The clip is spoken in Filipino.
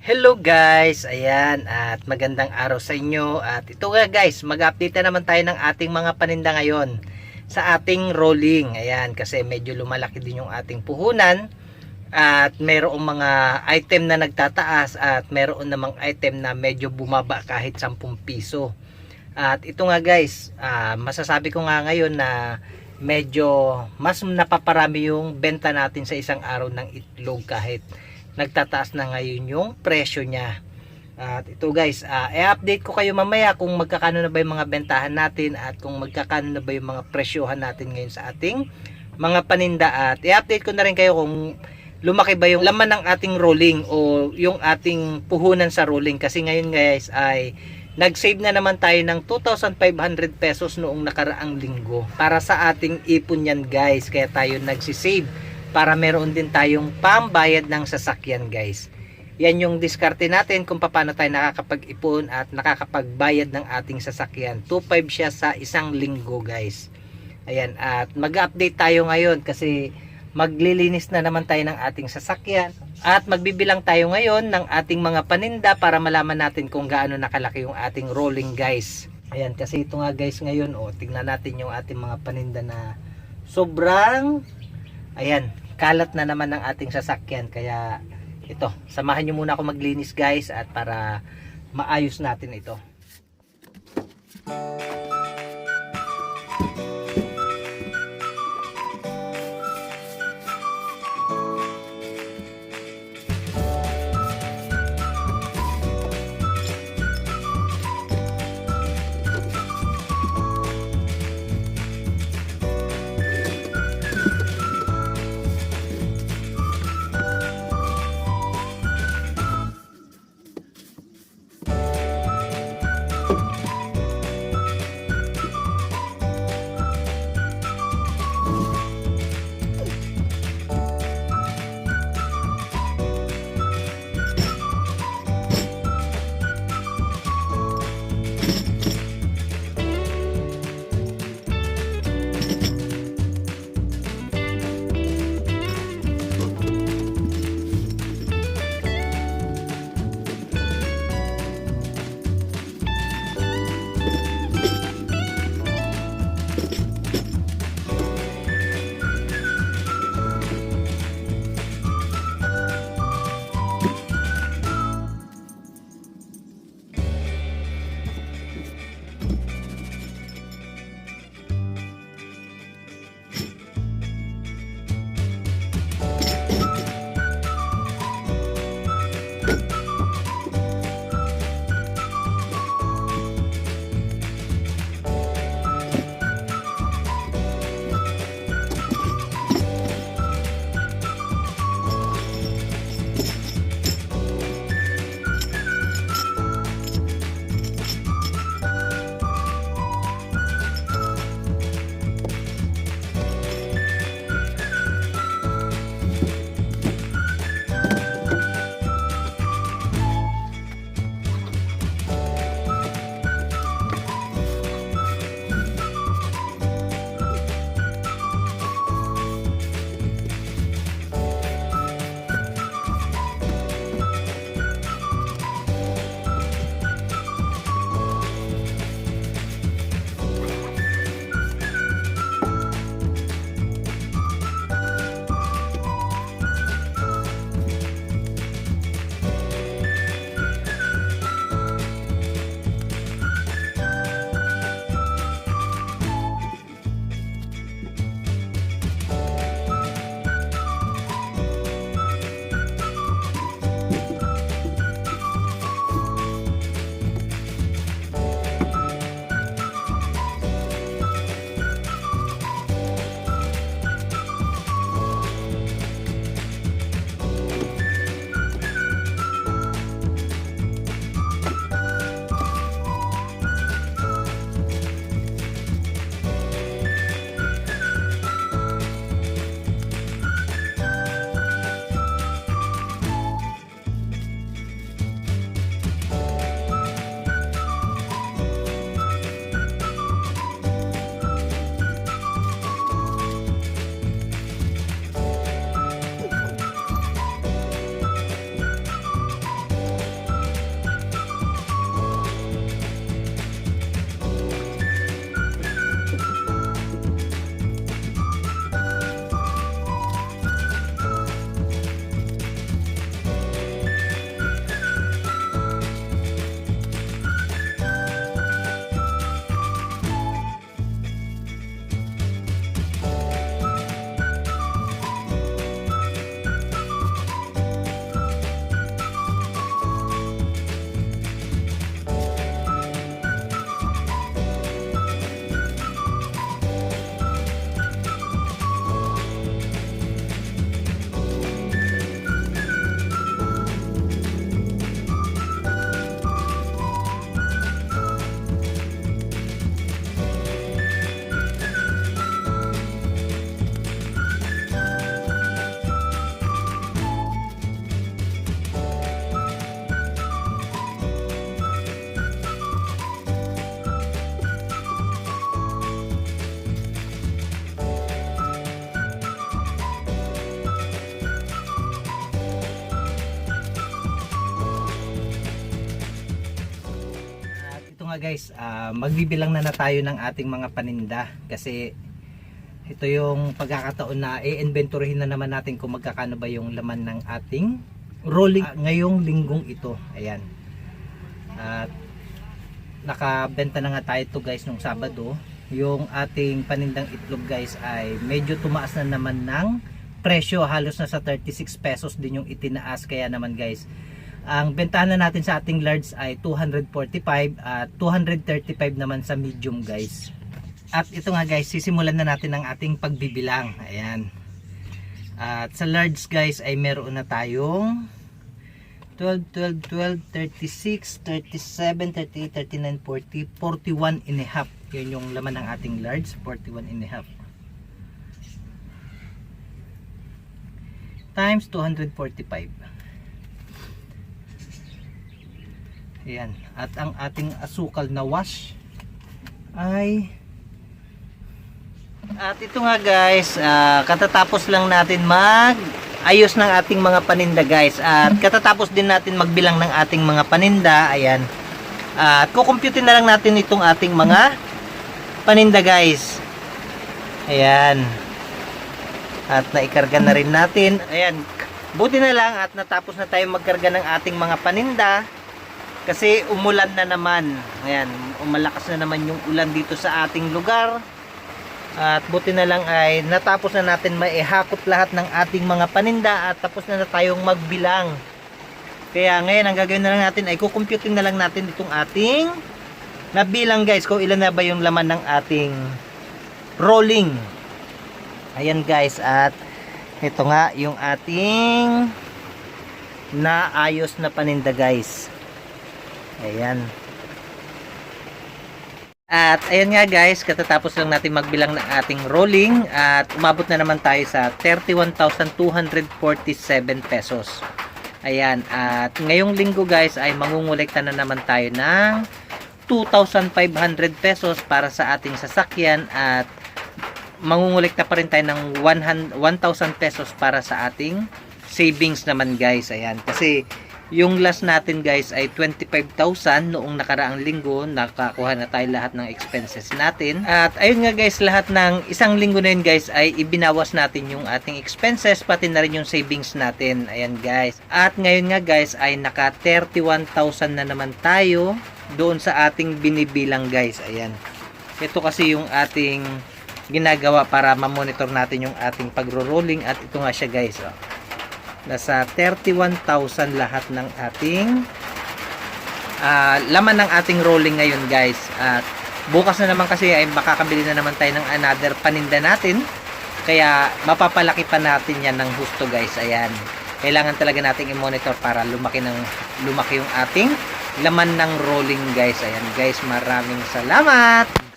Hello guys, ayan at magandang araw sa inyo. At ito nga guys, mag-update na naman tayo ng ating mga paninda ngayon sa ating rolling, ayan kasi medyo lumalaki din yung ating puhunan. At mayroong mga item na nagtataas at mayroon namang item na medyo bumaba kahit 10 piso. At ito nga guys, ah, masasabi ko nga ngayon na medyo mas napaparami yung benta natin sa isang araw ng itlog kahit nagtataas na ngayon yung presyo niya. At ito guys, ah, i-update ko kayo mamaya kung magkakano na ba yung mga bentahan natin at kung magkakano na ba yung mga presyohan natin ngayon sa ating mga paninda. At i-update ko na rin kayo kung lumaki ba yung laman ng ating rolling o yung ating puhunan sa rolling. Kasi ngayon guys ay nag-save na naman tayo ng 2,500 pesos noong nakaraang linggo. Para sa ating ipon yan guys kaya tayo nagsisave para meron din tayong pambayad ng sasakyan guys. Yan yung diskarte natin kung paano tayo nakakapag-ipon at nakakapagbayad ng ating sasakyan. 2.5 siya sa isang linggo guys. Ayan, at mag-update tayo ngayon kasi maglilinis na naman tayo ng ating sasakyan at magbibilang tayo ngayon ng ating mga paninda para malaman natin kung gaano nakalaki yung ating rolling guys. Ayan, kasi ito nga guys ngayon, oh, tingnan natin yung ating mga paninda na sobrang ayan, kalat na naman ng ating sasakyan kaya ito, samahan nyo muna ako maglinis guys at para maayos natin ito. Nga guys, ah, magbibilang na na tayo ng ating mga paninda kasi ito yung pagkakataon na i-inventoryhin na naman natin kung magkakano ba yung laman ng ating rolling ah, ngayong linggong ito. Ayan. At nakabenta na nga tayo to guys nung Sabado. Yung ating panindang itlog guys ay medyo tumaas na naman ng presyo. Halos na sa 36 pesos din yung itinaas. Kaya naman guys, ang bentahan na natin sa ating large ay 245 at 235 naman sa medium guys. At ito nga guys, sisimulan na natin ang ating pagbibilang. Ayan. At sa large guys ay meron na tayong 12, 12, 12, 36, 37, 38, 39, 40, 41 and a half. Yun yung laman ng ating large, 41 and a half. Times 245. Ayan. At ang ating asukal na wash ay at ito nga guys, ah, katatapos lang natin mag ayos ng ating mga paninda guys. At katatapos din natin magbilang ng ating mga paninda. Ayan. At kukumputin na lang natin itong ating mga paninda guys. Ayan. At naikarga na rin natin. Ayan. Buti na lang at natapos na tayo magkarga ng ating mga paninda. Kasi umulan na naman. Ayan. Umalakas na naman yung ulan dito sa ating lugar. At buti na lang ay natapos na natin maihakot lahat ng ating mga paninda at tapos na, na tayong magbilang. Kaya ngayon ang gagawin na lang natin ay kukumputin na lang natin itong ating nabilang guys kung ilan na ba yung laman ng ating rolling. Ayan guys at ito nga yung ating naayos na paninda guys. Ayan. At ayan nga guys, katatapos lang natin magbilang ng ating rolling at umabot na naman tayo sa 31,247 pesos. Ayan, at ngayong linggo guys ay mangungulekta na naman tayo ng 2,500 pesos para sa ating sasakyan at mangungulekta pa rin tayo ng 1,000 pesos para sa ating savings naman guys. Ayan, kasi yung last natin guys ay 25,000 noong nakaraang linggo. Nakakuha na tayo lahat ng expenses natin. At ayun nga guys, lahat ng isang linggo na yun guys ay ibinawas natin yung ating expenses pati na rin yung savings natin. Ayan guys. At ngayon nga guys ay naka 31,000 na naman tayo doon sa ating binibilang guys. Ayan. Ito kasi yung ating ginagawa para ma-monitor natin yung ating pagro-rolling at ito nga siya guys. Oh nasa 31,000 lahat ng ating ah, laman ng ating rolling ngayon guys. At bukas na naman kasi ay makakabili na naman tayo ng another paninda natin. Kaya mapapalaki pa natin yan ng husto guys. Ayan. Kailangan talaga nating i-monitor para lumaki ng lumaki yung ating laman ng rolling guys. Ayan guys. Maraming salamat